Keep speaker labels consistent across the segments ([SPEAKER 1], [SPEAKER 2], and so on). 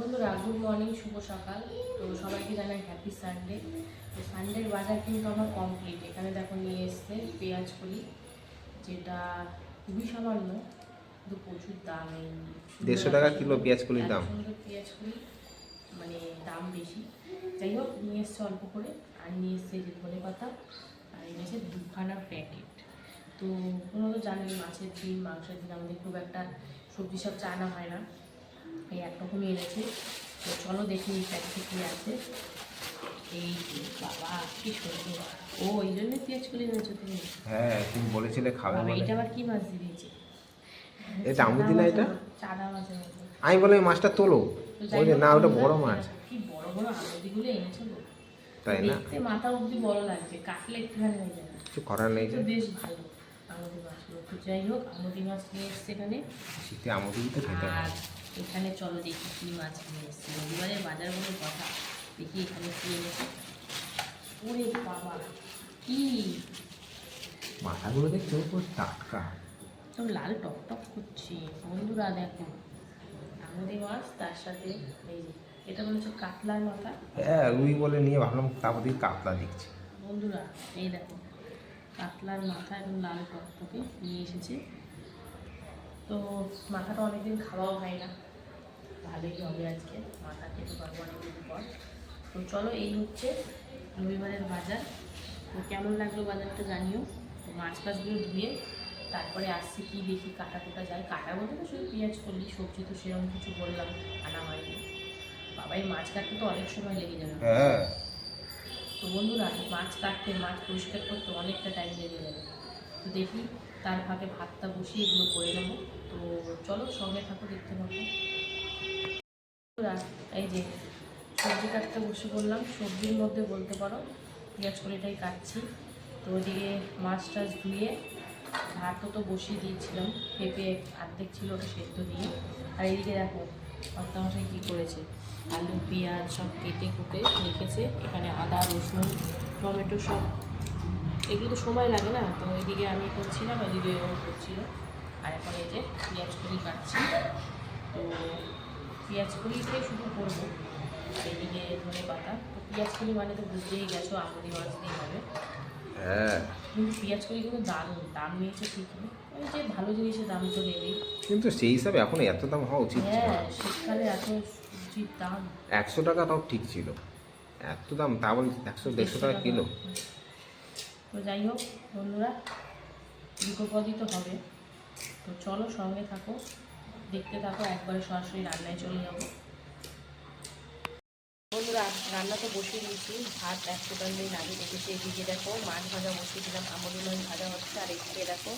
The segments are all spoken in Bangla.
[SPEAKER 1] বন্ধুরা গুড মর্নিং শুভ সকাল। তো সবাইকে জানাই হ্যাপি সানডে তো সানডের বাজার কিন্তু আমার কমপ্লিট এখানে দেখো নিয়ে এসছে পেঁয়াজ কলি যেটা খুবই সামান্য কিন্তু প্রচুর দাম। এই
[SPEAKER 2] দেড়শো টাকা কিলো পেঁয়াজ কলির দাম।
[SPEAKER 1] পেঁয়াজ কলি মানে দাম বেশি। যাই হোক নিয়ে এসছে অল্প করে আর নিয়ে এসছে যে ধনে পাতা আর নিয়ে এসে দুখানা প্যাকেট তো কোনো তো জানেন মাছের দিন মাংসের দিন আমাদের খুব একটা সবজি সব চানা হয় না। এই একরকমই এনেছে। তো চলো দেখি এই প্যাকেটে কী আছে। এই বাবা কি সুন্দর। ও এই জন্য পেঁয়াজ করে এনেছো তুমি?
[SPEAKER 2] হ্যাঁ তুমি বলেছিলে খাবে
[SPEAKER 1] এটা আবার কি মাছ দিয়েছে?
[SPEAKER 2] এটা আমুদি না এটা?
[SPEAKER 1] চাদা মতো
[SPEAKER 2] আমি বলে মাছটা তোলো। ওই না ওটা বড় মাছ।
[SPEAKER 1] কি বড় বড় আমুদিগুলো এনেছো
[SPEAKER 2] তাই না?
[SPEAKER 1] মাথা অবধি বড় লাগছে কাটলে একটুখানি হয়ে যাবে।
[SPEAKER 2] কিছু করার নেই
[SPEAKER 1] বেশ ভালো আমুদি মাছগুলো। যাই হোক আমুদি মাছ নিয়ে এসছে এখানে।
[SPEAKER 2] শীতে আমুদি তো খেতে হয়।
[SPEAKER 1] এখানে চলো দেখি কি মাছ নিয়ে এসছে। রবিবারের বাজার বলে কথা। দেখি এখানে কি এনেছে। ওরে বাবা কি?
[SPEAKER 2] মাথাগুলো দেখছ? পুরো টাটকা।
[SPEAKER 1] সব লাল টক টক করছে। বন্ধুরা দেখো আমুদি মাছ তার সাথে এই এটা মনে হচ্ছে কাতলার মাথা।
[SPEAKER 2] হ্যাঁ রুই বলে নিয়ে ভাবলাম তারপর দিয়ে কাতলা দেখছি।
[SPEAKER 1] বন্ধুরা এই দেখো কাতলার মাথা এবং লাল টকটকে নিয়ে এসেছে। তো মাথাটা অনেকদিন খাওয়াও হয় না। ভালোই হবে আজকে মাথা খেতে পারব অনেকদিন পর। তো চলো এই হচ্ছে রবিবারের বাজার। তো কেমন লাগল বাজারটা জানিও। তো মাছ ফাছগুলো ধুয়ে তারপরে আসছি কি দেখি কাটা কোটা যায়। কাটা বলতে তো শুধু পেঁয়াজ করলি সবজি তো সেরকম কিছু বললাম আনা হয়নি। বাবাই মাছ কাটতে তো অনেক সময় লেগে যাবে।
[SPEAKER 2] হ্যাঁ।
[SPEAKER 1] তো বন্ধুরা মাছ কাটতে মাছ পরিষ্কার করতে অনেকটা টাইম লেগে যাবে। তো দেখি তার ফাঁকে ভাতটা বসিয়ে এগুলো করে নেব। তো চলো সঙ্গে থাকো, দেখতে পাবো এই যে সবজি কাটতে বসে পড়লাম সবজির মধ্যে বলতে পারো, পেঁয়াজ কলিটাই কাটছি। তো ওদিকে মাছ টাছ ধুয়ে ভাতও তো বসিয়ে দিয়েছিলাম, পেঁপে অর্ধেক ছিল ওটা সেদ্ধ দিয়ে। আর এইদিকে দেখো মশাই কী করেছে? আলু, পেঁয়াজ সব কেটে কুটে রেখেছে, এখানে আদা, রসুন, টমেটো সব এগুলো তো সময় লাগে না তো এদিকে আমি করছিলাম ওইদিকে ও করছিল। আর এখন এই যে পেঁয়াজ কলি কাটছি। তো পেঁয়াজ কলিটাই শুধু করব। আর এদিকে ধনে পাতা। তো পেঁয়াজ কলি মানে তো বুঝতেই গেছো আমুদি মাছ দিয়ে হবে।
[SPEAKER 2] হ্যাঁ।
[SPEAKER 1] কিন্তু পেঁয়াজ কলি কিন্তু দারুণ দাম নিয়েছে ঠিকই। ওই যে ভালো জিনিসের দাম তো নেবেই।
[SPEAKER 2] কিন্তু সেই হিসাবে এখন এত দাম হওয়া উচিত
[SPEAKER 1] হ্যাঁ শীতকালে এত সবজির দাম।
[SPEAKER 2] একশো টাকা তাও ঠিক ছিল। এত দাম তা বল একশো দেড়শো টাকা কিলো।
[SPEAKER 1] তো যাই হোক, বন্ধুরা বিপদই তো হবে। তো চলো সঙ্গে থাকো, দেখতে থাকো, একবারে সরাসরি রান্নায় চলে যাব। বন্ধুরা, রান্না তো বসিয়ে দিয়েছি। ভাত এক ফোটান দিয়ে নামিয়ে রেখেছি এদিকে দেখো, মাছ ভাজা বসিয়ে দিলাম আমলি মাছ ভাজা হচ্ছে, আর এদিকে দেখো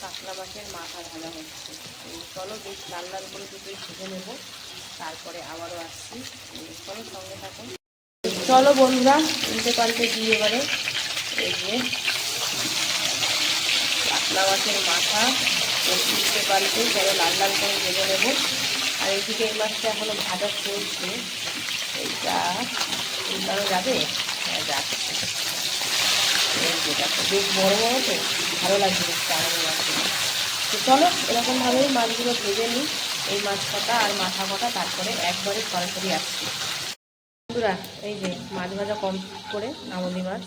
[SPEAKER 1] কাতলা মাছের মাথা ভাজা হচ্ছে। তো চলো বেশ লাল লাল করে দুটোই ভেজে নেব। তারপরে আবারও আসছি। চলো সঙ্গে থাকো। চলো বন্ধুরা, উল্টে পাল্টে দিয়ে এবারে এই মাছের মাথা উল্টে পাল্টে চলো লাল লাল করে ভেজে নেব। আর এইদিকে এই মাছটা এখনও ভাজা চলছে। এইটা উল্টানো যাবে? হ্যাঁ বেশ বড় বড় তো, ভালো লাগছে আমাদের মাছগুলো। তো চলো এরকমভাবেই মাছগুলো ভেজে নিই। এই মাছ কটা আর মাথা কটা, তারপরে একবারে সরাসরি আসছি। বন্ধুরা, এই যে মাছ ভাজা কম করে আমুদি মাছ।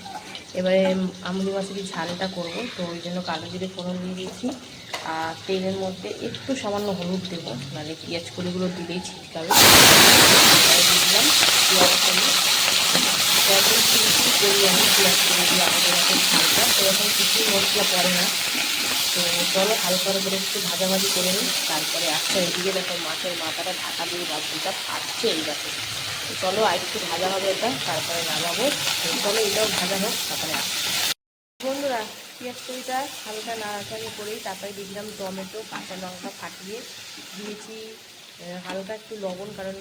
[SPEAKER 1] এবারে আমুদি মাছের যে ঝালটা করব, তো ওই জন্য কালো জিরে ফোড়ন দিয়ে দিয়েছি। আর তেলের মধ্যে একটু সামান্য হলুদ দেবো মানে পেঁয়াজ কলিগুলো দিলেই ছিটকাবে। দিলাম দিয়ে পড়ে না তো হালকা করে একটু ভাজাভাজি করে নিই, তারপরে একটা এদিকে দেখো মাছের মাথাটা ঢাকা দিয়ে ভাজিটা ফাটছে এই দেখো। চলো, আর একটু ভাজা হবে এটা, তারপরে নামাবো। চলো, এটাও ভাজা হোক, তারপরে বন্ধুরা, পেঁয়াজ কড়িটা হালকা নাড়াচাড়ি করেই তারপরে দিয়ে দিলাম টমেটো, কাঁচা লঙ্কা ফাটিয়ে দিয়েছি। হালকা একটু লবণ, কারণ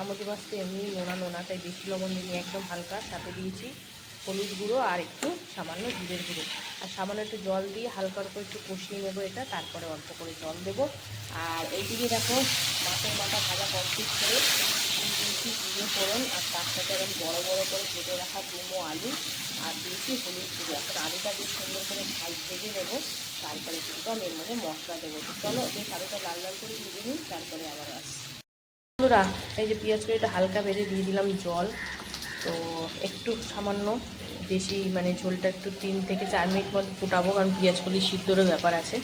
[SPEAKER 1] আমুদি মাছ তো এমনি নোনা নোনা তাই বেশি লবণ দিইনি, একদম হালকা। সাথে দিয়েছি হলুদ গুঁড়ো আর একটু সামান্য জিরের গুঁড়ো। আর সামান্য একটু জল দিয়ে হালকা করে একটু কষিয়ে নেব এটা, তারপরে অল্প করে জল দেবো। আর এইদিকে দেখো, মাছের মাথা ভাজা কমপ্লিট করে দিয়েছি জিরে ফোড়ন আর তার সাথে এরকম বড়ো বড়ো করে কেটে রাখা ডুমো আলু আর দিয়েছি হলুদ গুঁড়ো। এখন আলুটা বেশ সুন্দর করে ভাই ভেজে নেব, তারপরে কিন্তু আমি এর মধ্যে মশলা দেবো। চলো বেশ আলুটা লাল লাল করে ভেজে নিই, তারপরে আবার আসছি। বন্ধুরা, এই যে পেঁয়াজ কড়িটা হালকা ভেজে দিয়ে দিলাম জল। তো একটু সামান্য বেশি মানে ঝোলটা একটু তিন থেকে চার মিনিট মতো ফুটাবো, কারণ পেঁয়াজ কলি সিদ্ধরও ব্যাপার আছে।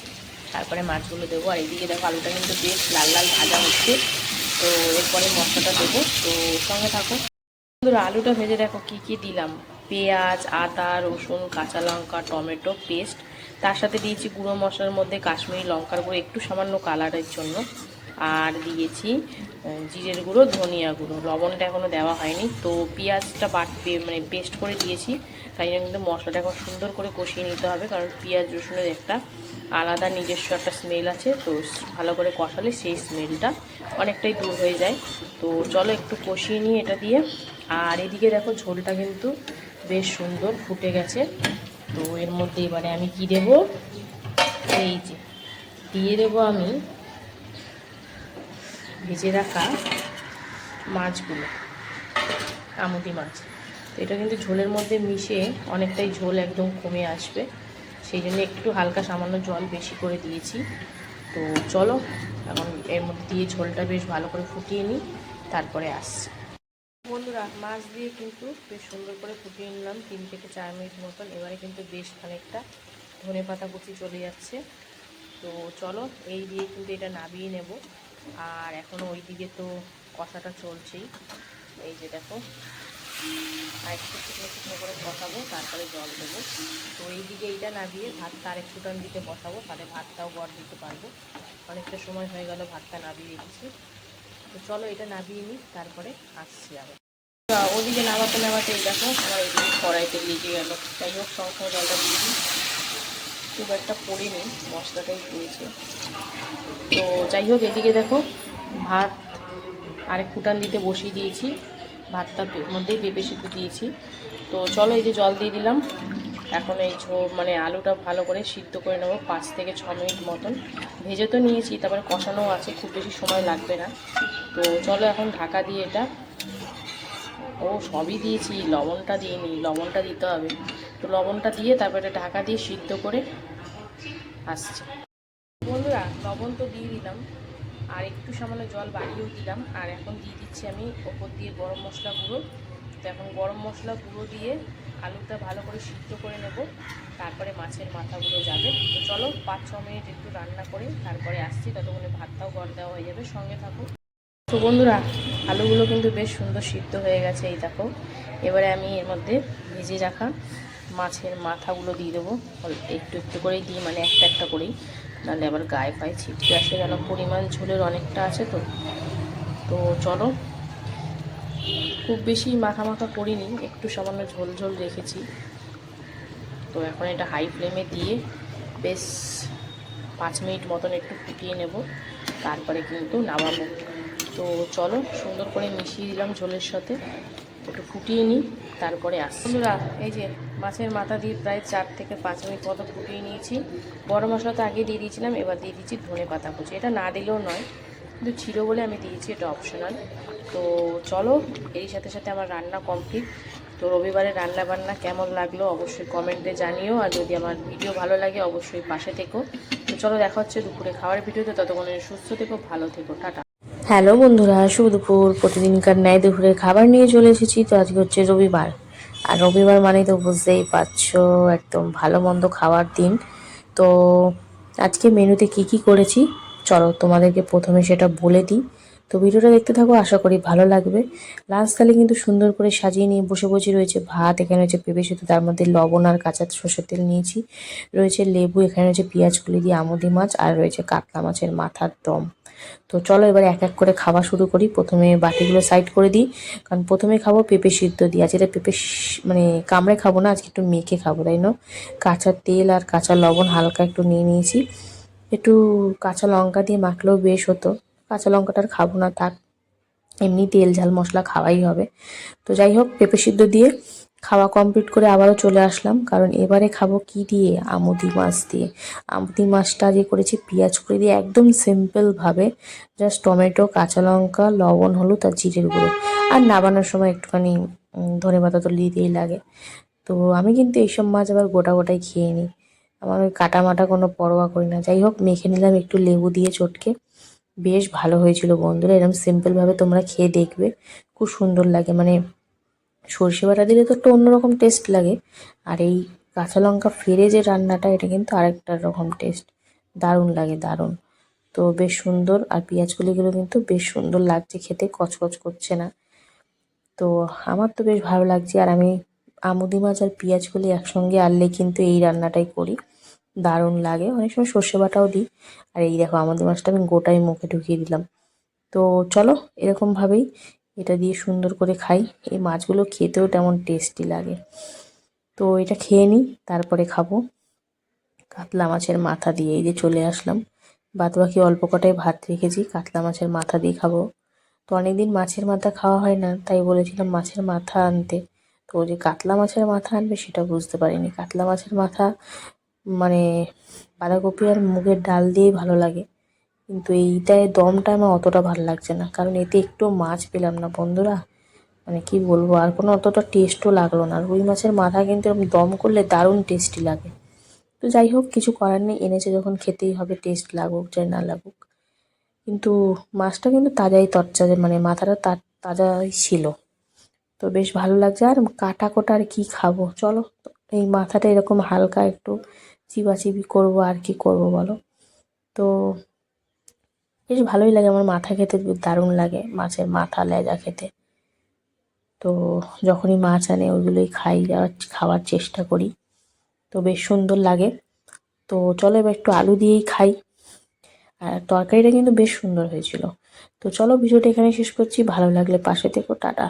[SPEAKER 1] তারপরে মাছগুলো দেবো। আর এইদিকে দেখো আলুটা কিন্তু বেশ লাল লাল ভাজা হচ্ছে। তো এরপরে মশলাটা দেবো। তো সঙ্গে থাকো। বন্ধুরা, আলুটা ভেজে দেখো কি কি দিলাম। পেঁয়াজ, আদা, রসুন, কাঁচা লঙ্কা, টমেটো, পেস্ট। তার সাথে দিয়েছি গুঁড়ো মশলার মধ্যে কাশ্মীরি লঙ্কার গুঁড়ো, একটু সামান্য কালারের জন্য। আর দিয়েছি জিরের গুঁড়ো, ধনিয়া গুঁড়ো। লবণটা এখনও দেওয়া হয়নি। তো পেঁয়াজটা বাট মানে পেস্ট করে দিয়েছি। তাই জন্য কিন্তু মশলাটা এখন সুন্দর করে কষিয়ে নিতে হবে। কারণ পেঁয়াজ, রসুনের একটা আলাদা নিজস্ব একটা স্মেল আছে। তো ভালো করে কষালে সেই স্মেলটা অনেকটাই দূর হয়ে যায়। তো চলো একটু কষিয়ে নিই এটা দিয়ে। আর এদিকে দেখো ঝোলটা কিন্তু বেশ সুন্দর ফুটে গেছে। তো এর মধ্যে এবারে আমি কি দেব? এই যে, দিয়ে দেবো আমি ভেজে রাখা মাছগুলো আমুদি মাছ। তো এটা কিন্তু ঝোলের মধ্যে মিশে অনেকটাই ঝোল একদম কমে আসবে। সেই জন্য একটু হালকা সামান্য জল বেশি করে দিয়েছি। তো চলো, এখন এর মধ্যে দিয়ে ঝোলটা বেশ ভালো করে ফুটিয়ে নিই, তারপরে আসছি। বন্ধুরা, মাছ দিয়ে কিন্তু বেশ সুন্দর করে ফুটিয়ে নিলাম, তিন থেকে চার মিনিট মতন। এবারে কিন্তু বেশ খানিকটা ধনে পাতা কুচি চলে যাচ্ছে। তো চলো, এই দিয়ে কিন্তু এটা নাবিয়ে নেব। আর এখনও ওই দিকে তো কষাটা চলছেই। এই যে দেখো আর একটু শুকনো শুকনো করে বসাবো তারপরে জল দেবো। তো এই দিকে এইটা নাবিয়ে ভাতটা আর একটু টান দিতে বসাবো, তাহলে ভাতটাও গড় দিতে পারব। অনেকটা সময় হয়ে গেল ভাতটা নাবিয়ে রেখেছি তো চলো এটা নাবিয়ে নিই, তারপরে আসছি তা ওদিকে নামাতে নামাতে এই দেখো, আমার এদিকে কড়াইতে লেগে গেল। যাই হোক সঙ্গে জলটা দিয়ে দিই। খুব একটা পড়িনি মশলাটাই পড়েছে তো যাই হোক, এদিকে দেখো, ভাত আরেক ফুটান দিতে বসিয়ে দিয়েছি। ভাতটা মধ্যেই পেঁপে সিদ্ধ দিয়েছি। তো চলো এই যে জল দিয়ে দিলাম। এখন এই ঝো মানে আলুটা ভালো করে সিদ্ধ করে নেব পাঁচ থেকে ছ মিনিট মতন। ভেজে তো নিয়েছি, তারপরে কষানো আছে, খুব বেশি সময় লাগবে না। তো চলো এখন ঢাকা দিয়ে এটা, ও সবই দিয়েছি, লবণটা দিইনি লবণটা দিতে হবে। তো লবণটা দিয়ে তারপরে ঢাকা দিয়ে সিদ্ধ করে আসছে। বন্ধুরা, লবণ তো দিয়ে দিলাম। আর একটু সামান্য জল বাড়িয়েও দিলাম। আর এখন দিয়ে দিচ্ছি আমি ওপর দিয়ে গরম মশলা গুঁড়ো। তো এখন গরম মশলা গুঁড়ো দিয়ে আলুটা ভালো করে সিদ্ধ করে নেব। তারপরে মাছের মাথাগুলো যাবে। তো চলো পাঁচ ছ মিনিট একটু রান্না করে, তারপরে আসছি। ততক্ষণে ভাতটাও গড় দেওয়া হয়ে যাবে। সঙ্গে থাকো। তো বন্ধুরা, আলুগুলো কিন্তু বেশ সুন্দর সিদ্ধ হয়ে গেছে, এই দেখো। এবারে আমি এর মধ্যে ভেজে রাখা মাছের মাথাগুলো দিয়ে দেবো। একটু একটু করেই দিই মানে একটা একটা করেই। নাহলে আবার গায়ে ফায়ে ছিটকে আসে কেন? পরিমাণ ঝোলের অনেকটা আছে তো। তো চলো, খুব বেশি মাখা মাখা করিনি, একটু সামান্য ঝোল ঝোল রেখেছি। তো এখন এটা হাই ফ্লেমে দিয়ে বেশ পাঁচ মিনিট মতন একটু ফুটিয়ে নেব, তারপরে কিন্তু নামাবো। তো চলো, সুন্দর করে মিশিয়ে দিলাম ঝোলের সাথে। একটু ফুটিয়ে নিই, তারপরে আস এই যে মাছের মাথা দিয়ে প্রায় চার থেকে পাঁচ মিনিট মতো ফুটিয়ে নিয়েছি। গরম মশলা তো আগে দিয়ে দিয়েছিলাম, এবার দিয়ে দিচ্ছি ধনে পাতা কুচি। এটা না দিলেও নয়, কিন্তু ছিল বলে আমি দিয়েছি, এটা অপশনাল তো চলো এর সাথে সাথে আমার রান্না কমপ্লিট তো রবিবারে রান্না বান্না কেমন লাগল অবশ্যই কমেন্টে জানিও, আর যদি আমার ভিডিও ভালো লাগে অবশ্যই পাশে থেকো। তো চলো, দেখা হচ্ছে দুপুরে খাওয়ার ভিডিওতে, ততক্ষণে সুস্থ থেকো, ভালো থেকো, টাটা। হ্যালো বন্ধুরা, শুভ দুপুর। প্রতিদিনকার ন্যায় দুপুরে খাবার নিয়ে চলে এসেছি, তো আজকে হচ্ছে রবিবার। আর রবিবার মানেই তো বুঝতেই পারছ, একদম ভালো মন্দ খাওয়ার দিন। তো আজকে মেনুতে কি কি করেছি? চলো তোমাদেরকে প্রথমে সেটা বলে দিই। তো ভিডিওটা দেখতে থাকো, আশা করি ভালো লাগবে। লাঞ্চ থালি কিন্তু সুন্দর করে সাজিয়ে নিয়ে বসে বসে রয়েছে ভাত, এখানে রয়েছে পেঁপে শুধু তার মধ্যে লবণ আর কাঁচা সর্ষের তেল নিয়েছি। রয়েছে লেবু, এখানে রয়েছে পেঁয়াজ কুলি দিয়ে আমুদি মাছ, আর রয়েছে কাতলা মাছের মাথার দম। তো চলো এবার এক এক করে খাওয়া শুরু করি। প্রথমে বাটিগুলো সাইড করে দিই। কারণ প্রথমে খাব পেঁপে সিদ্ধ দিয়ে। আজকে এটা পেঁপে মানে কামড়ে খাব না, আজকে একটু মেখে খাব, তাই না? কাঁচা তেল আর কাঁচা লবণ হালকা একটু নিয়ে নিয়েছি। একটু কাঁচা লঙ্কা দিয়ে মাখলেও বেশ হতো। কাঁচা লঙ্কাটা আর খাব না, থাক। এমনি তেল ঝাল মশলা খাওয়াই হবে। তো যাই হোক, পেঁপে সিদ্ধ দিয়ে খাওয়া কমপ্লিট করে আবারও চলে আসলাম, কারণ এবারে খাব কি দিয়ে? আমুদি মাছ দিয়ে। আমুদি মাছটা যে করেছি পেঁয়াজ করে দিয়ে, একদম সিম্পলভাবে জাস্ট টমেটো, কাঁচা লঙ্কা, লবণ, হলুদ আর জিরের গুঁড়ো। আর নাবানোর সময় একটুখানি ধনে পাতা তো দিতেই লাগে। তো আমি কিন্তু এইসব মাছ আবার গোটা গোটাই খেয়ে নিই। আমার ওই কাটা মাটা কোনো পরোয়া করি না। যাই হোক, মেখে নিলাম একটু লেবু দিয়ে চটকে। বেশ ভালো হয়েছিল বন্ধুরা এরকম সিম্পলভাবে তোমরা খেয়ে দেখবে। খুব সুন্দর লাগে মানে সর্ষে বাটা দিলে তো একটা অন্যরকম টেস্ট লাগে। আর এই কাঁচা লঙ্কা ফেরে যে রান্নাটা, এটা কিন্তু আরেকটা রকম টেস্ট দারুণ লাগে, দারুণ। তো বেশ সুন্দর, আর পেঁয়াজ কলিগুলো কিন্তু বেশ সুন্দর লাগছে খেতে, কচকচ করছে না। তো আমার তো বেশ ভালো লাগছে, আর আমি আমুদি মাছ আর পেঁয়াজ কলি একসঙ্গে আনলে কিন্তু এই রান্নাটাই করি। দারুণ লাগে, অনেক সময় সর্ষে বাটাও দিই। আর এই দেখো আমাদের মাছটা আমি গোটাই মুখে ঢুকিয়ে দিলাম। তো চলো, এরকমভাবেই এটা দিয়ে সুন্দর করে খাই। এই মাছগুলো খেতেও তেমন টেস্টি লাগে। তো এটা খেয়ে নিই, তারপরে খাব। কাতলা মাছের মাথা দিয়ে এই যে চলে আসলাম। বাদ বাকি অল্প কটাই ভাত রেখেছি, কাতলা মাছের মাথা দিয়ে খাব। তো অনেকদিন মাছের মাথা খাওয়া হয় না, তাই বলেছিলাম মাছের মাথা আনতে। তো যে কাতলা মাছের মাথা আনবে সেটা বুঝতে পারিনি। কাতলা মাছের মাথা মানে বাঁধাকপি আর মুগের ডাল দিয়েই ভালো লাগে। কিন্তু এইটায় দমটা আমার অতটা ভালো লাগছে না। কারণ এতে একটু মাছ পেলাম না বন্ধুরা। মানে কি বলব, আর কোনো অতটা টেস্টও লাগল না। রুই মাছের মাথা কিন্তু এরকম দম করলে দারুণ টেস্টি লাগে। তো যাই হোক, কিছু করার নেই। এনেছে যখন খেতেই হবে টেস্ট লাগুক চাই না লাগুক। কিন্তু মাছটা কিন্তু তাজাই তরচাজে মানে মাথাটা তাজাই ছিল। তো বেশ ভালো লাগছে। আর কাটা কোটা আর কি খাব? চলো, এই মাথাটা এরকম হালকা একটু চিবাচিবি করব, আর কি করব বলো? তো বেশ ভালোই লাগে, আমার মাথা খেতে দারুণ লাগে, মাছের মাথা, লেজা খেতে। তো যখনই মাছ আনে, ওইগুলোই খাই খাওয়ার চেষ্টা করি। তো বেশ সুন্দর লাগে। তো চলো এবার একটু আলু দিয়েই খাই। আর তরকারিটা কিন্তু বেশ সুন্দর হয়েছিল। তো চলো ভিডিওটা এখানে শেষ করছি। ভালো লাগলে পাশে থেকো, টাটা।